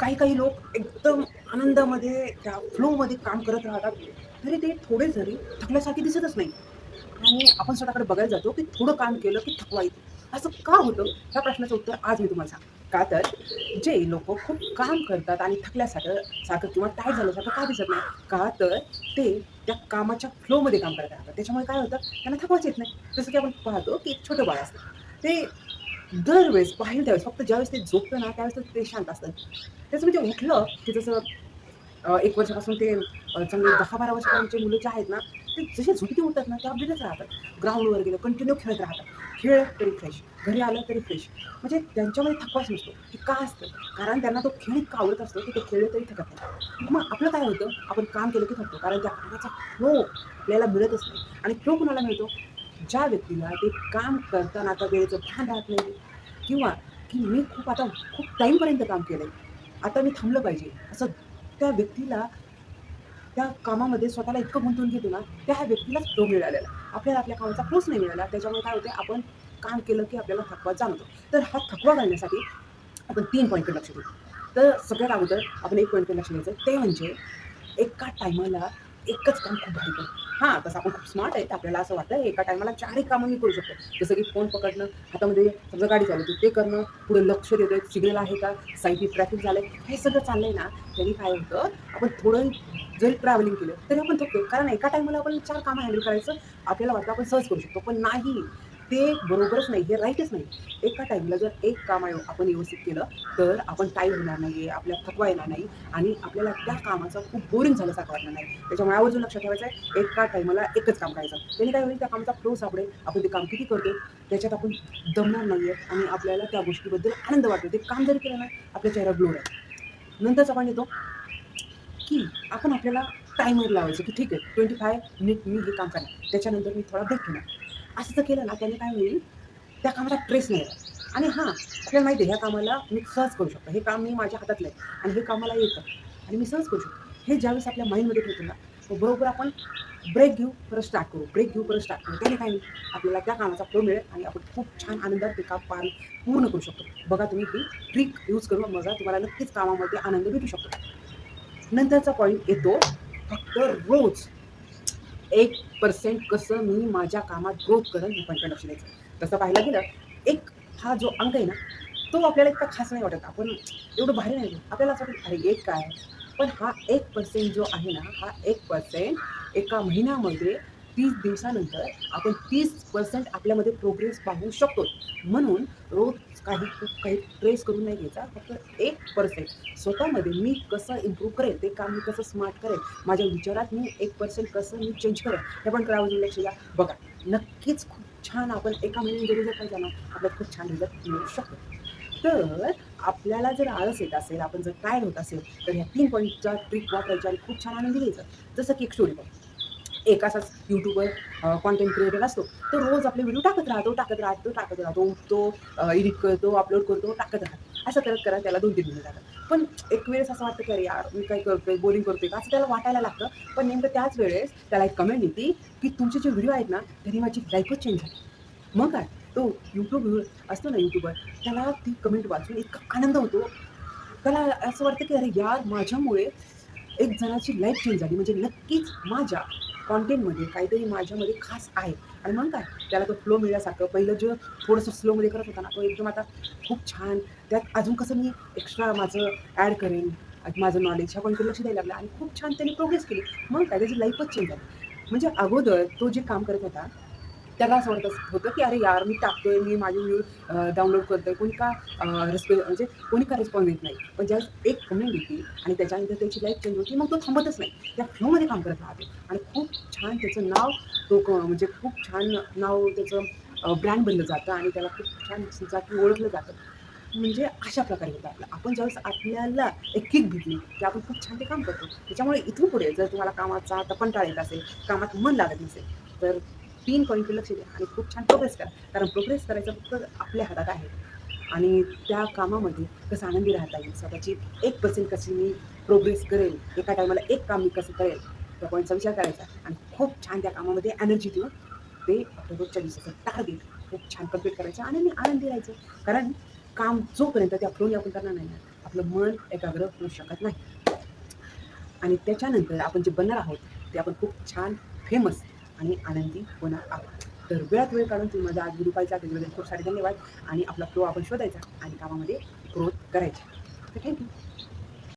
काही काही लोक एकदम आनंदामध्ये त्या फ्लोमध्ये काम करत राहतात. तरी ते थोडे जरी थकल्यासारखे दिसतच नाही. आणि आपण स्वतःकडे बघायला जातो की थोडं काम केलं की थकवा येतो. असं का होतं? ह्या प्रश्नाचं उत्तर आज मी तुम्हाला सांग का तर जे लोक खूप काम करतात आणि थकल्यासारखं सारखं किंवा टाईट झाल्यासारखं का दिसत नाही? का तर ते त्या कामाच्या फ्लोमध्ये काम करत राहतात. त्याच्यामुळे काय होतं? त्यांना थकवाच येत नाही. जसं की आपण पाहतो की एक छोटं बाळ असतं. ते दरवेळेस पाहिजे त्यावेळेस फक्त ज्यावेळेस ते झोपतं ना त्यावेळेस ते शांत असतं त्याचं म्हणजे उठलं की जसं एक वर्षापासून ते चांगले दहा बारा वर्षापर्यंतचे मुलं जे आहेत ना ते जसे झोपते उठतात ना ते अपडेटच राहतात. ग्राउंडवर गेलं कंटिन्यू खेळत राहतात. खेळ तरी फ्रेश घरी आलं तरी फ्रेश म्हणजे त्यांच्यामध्ये थकवाच नसतो हे का असतं? कारण त्यांना तो खेळ इतका आवडत असतो की ते खेळलं तरी थकत नाही. मग आपलं काय होतं? आपण काम केलं की थकतो कारण त्या कामाचा फ्लो आपल्याला मिळतच नाही. आणि फ्लो कुणाला मिळतो? ज्या व्यक्तीला ते काम करताना आता वेळेचं भान राहत नाही किंवा की मी खूप आता खूप टाईमपर्यंत काम केलं आहे आता मी थांबलं पाहिजे असं त्या व्यक्तीला त्या कामामध्ये स्वतःला इतकं गुंतवून घेतो ना त्या व्यक्तीलाच तो मिळालेला. आपल्याला आपल्या कामाचा फ्लोच नाही मिळाला त्याच्यामुळे काय होते आपण काम केलं की आपल्याला थकवा जाणवतो. तर हा थकवा घालण्यासाठी आपण तीन पॉईंटकडे लक्ष देतो तर सगळ्यात अगोदर आपण एक पॉईंटकडे लक्ष द्यायचं ते म्हणजे एका टायमाला एकच काम खूप भारी करू. हां तसं आपण खूप स्मार्ट आहे. आपल्याला असं वाटतं एका टायमाला चारही कामंही करू शकतो. जसं की फोन पकडणं हातामध्ये समजा गाडी चालवतो ते करणं पुढे लक्ष देतं सिग्नल आहे का साईडने ट्रॅफिक झालं आहे हे सगळं चाललं आहे ना त्यांनी काय होतं आपण थोडं जरी ट्रॅव्हलिंग केलं तरी आपण थकतो कारण एका टायमाला आपण चार कामं हँडल करायचं आपल्याला वाटतं आपण सहज करू शकतो. पण नाही. ते बरोबरच नाही हे राईटच नाही. एका टाईमला जर एक काम आहे आपण व्यवस्थित केलं तर आपण टाईम होणार नाही आपल्या थकवा येणार नाही आणि आपल्याला त्या कामाचं खूप बोरिंग झाल्यासारखं वाटणार नाही. त्याच्यामुळे आवर्जून लक्षात ठेवायचं आहे एका टाईमाला एकच काम करायचं. त्याने काय होईल त्या कामाचा फ्लो सापडेल. आपण ते काम किती करतो त्याच्यात आपण दमणार नाही आहे आणि आपल्याला त्या गोष्टीबद्दल आनंद वाटतो. ते काम जरी केलं ना आपल्या चेहरा ग्लोड आहे नंतरच आपण येतो की आपण आपल्याला टायमर लावायचं की ठीक आहे ट्वेंटी फाय मिनिट मी हे काम करणार. त्याच्यानंतर मी थोडा ब्रेक घेणार. असं जर केलं ना त्याने काय होईल? त्या कामाचा ट्रेस नाही आणि हां आपल्याला माहिती आहे ह्या कामाला मी सहज करू शकतो. हे काम मी माझ्या हातातलं आहे आणि हे कामाला येतं. आणि मी सहज करू शकतो. हे ज्यावेळेस आपल्या माइंडमध्ये ठेवतो ना बरोबर आपण ब्रेक घेऊ परत स्टार्ट करू. ब्रेक घेऊ परत स्टार्ट करू. त्याने काय होईल आपल्याला त्या कामाचा फ्लो मिळेल आणि आपण खूप छान आनंदात ते काम पार पूर्ण करू शकतो. बघा तुम्ही ही ट्रिक यूज करून बघा तुम्हाला नक्कीच कामामध्ये आनंद भेटू शकतो. नंतरचा पॉईंट येतो फक्त रोज. एक पर्सेंट कसं मी माझ्या कामात ग्रोथ करेन हे पण लक्ष द्यायचं तसं पाहायला गेलं एक हा जो अंक आहे ना तो आपल्याला इतका खास नाही वाटत. आपण एवढं भारी नाही आपल्याला असं वाटतं अरे एक काय? पण हा एक पर्सेंट जो आहे ना हा एक पर्सेंट एका महिन्यामध्ये तीस दिवसानंतर आपण तीस पर्सेंट आपल्यामध्ये प्रोग्रेस पाहू शकतो म्हणून रोज काही खूप काही ट्रेस करून नाही घ्यायचा फक्त एक पर्सेंट स्वतःमध्ये मी कसं इम्प्रूव्ह करेल ते काम मी कसं स्मार्ट करेल माझ्या विचारात मी एक पर्सेंट कसं मी चेंज करेल हे पण करावं लक्ष द्या. बघा नक्कीच खूप छान आपण एका महिन्यात जरी जर पाहिजे जाणार आपल्याला खूप छान रिझल्ट मिळू शकतो. तर आपल्याला जर आळस येत असेल आपण जर काय होत असेल तर ह्या तीन पॉईंटच्या ट्रिक वापरायच्या आणि खूप छान आनंद घ्यायचा. जसं की एक स्टोरी पण एक असाच यूट्यूबवर कॉन्टेंट क्रिएटर असतो. तो रोज आपले व्हिडिओ टाकत राहतो टाकत राहतो टाकत राहतो उठतो एडिट करतो अपलोड करतो टाकत राहतो. असं करत करत त्याला दोन तीन मिनिटं जातात. पण एक वेळेस असं वाटतं की अरे यार मी काय करतोय बोरिंग करतोय का? असं त्याला वाटायला लागतं. पण नेमकं त्याच वेळेस त्याला एक कमेंट येते की तुमचे जे व्हिडिओ आहेत ना त्यांनी माझी लाईफच चेंज झाली. मग काय? तो यूट्यूब असतो ना यूट्यूबवर त्याला ती कमेंट वाचून इतका आनंद होतो. त्याला असं वाटतं की अरे यार माझ्यामुळे एक जणाची लाईफ चेंज झाली. म्हणजे नक्कीच माझ्या कॉन्टेंटमध्ये काहीतरी माझ्यामध्ये खास आहे. आणि मग काय? त्याला तो फ्लो मिळण्यासारखं पहिलं जे थोडंसं स्लोमध्ये करत होता ना तो एकदम आता खूप छान. त्यात अजून कसं मी एक्स्ट्रा माझं ॲड करेन. माझं नॉलेज ह्या गोष्टी लक्ष द्यायला लागलं. आणि खूप छान त्याने प्रोग्रेस केली. मग काय? त्याची लाईफच चेंज झाली. म्हणजे अगोदर तो जे काम करत होता त्याला असं वाटत होतं की अरे यार मी टाकतोय मी माझे व्ह्यू डाउनलोड करतोय. कोणी का रिस्पॉ म्हणजे कोणी का रिस्पॉन्स देत नाही. पण ज्यावेळेस एक कमेंट येते आणि त्याच्यानंतर त्याची लाईफ चेंज होती मग तो थांबतच नाही. त्या फ्लोमध्ये काम करत राहते. आणि खूप छान त्याचं नाव तो क- म्हणजे खूप छान नाव त्याचं ब्रँड बनलं जातं आणि त्याला खूप छान जाती ओळखलं जातं. म्हणजे अशा प्रकारे होतं आपलं. आपण ज्यावेळेस आपल्याला एक किक भेटली की आपण खूप छान ते काम करतो. त्याच्यामुळे इथून पुढे जर तुम्हाला कामाचा आता कंटाळ येत असेल कामात मन लागत नसेल तर तीन पॉईंट लक्ष द्या आणि खूप छान प्रोग्रेस करा. कारण प्रोग्रेस करायचं फक्त आपल्या हातात आहे. आणि त्या कामामध्ये कसं आनंदी राहता येईल. स्वतःची एक पर्सेंट कशी मी प्रोग्रेस करेल एका टायमाला एक काम मी कसं करेल त्या पॉईंटचा विचार करायचा. आणि खूप छान त्या कामामध्ये एनर्जी देऊन ते आपल्या रोजच्या दिवसाचं टार्गेट खूप छान कंप्लीट करायचं आणि मी आनंदी राहायचं. कारण काम जोपर्यंत त्या फ्लोने आपण करणार नाही ना आपलं मन एकाग्र होऊ शकत नाही. आणि त्याच्यानंतर आपण जे बनणार आहोत ते आपण खूप छान फेमस आणि आनंदी होणार आहोत. तर वेळात वेळ काढून तुम्ही माझा आज व्हिडिओ खूप सारे धन्यवाद आणि आपला प्रो आपण शोधायचा आणि कामामध्ये ग्रोथ करायचा. तर थँक्यू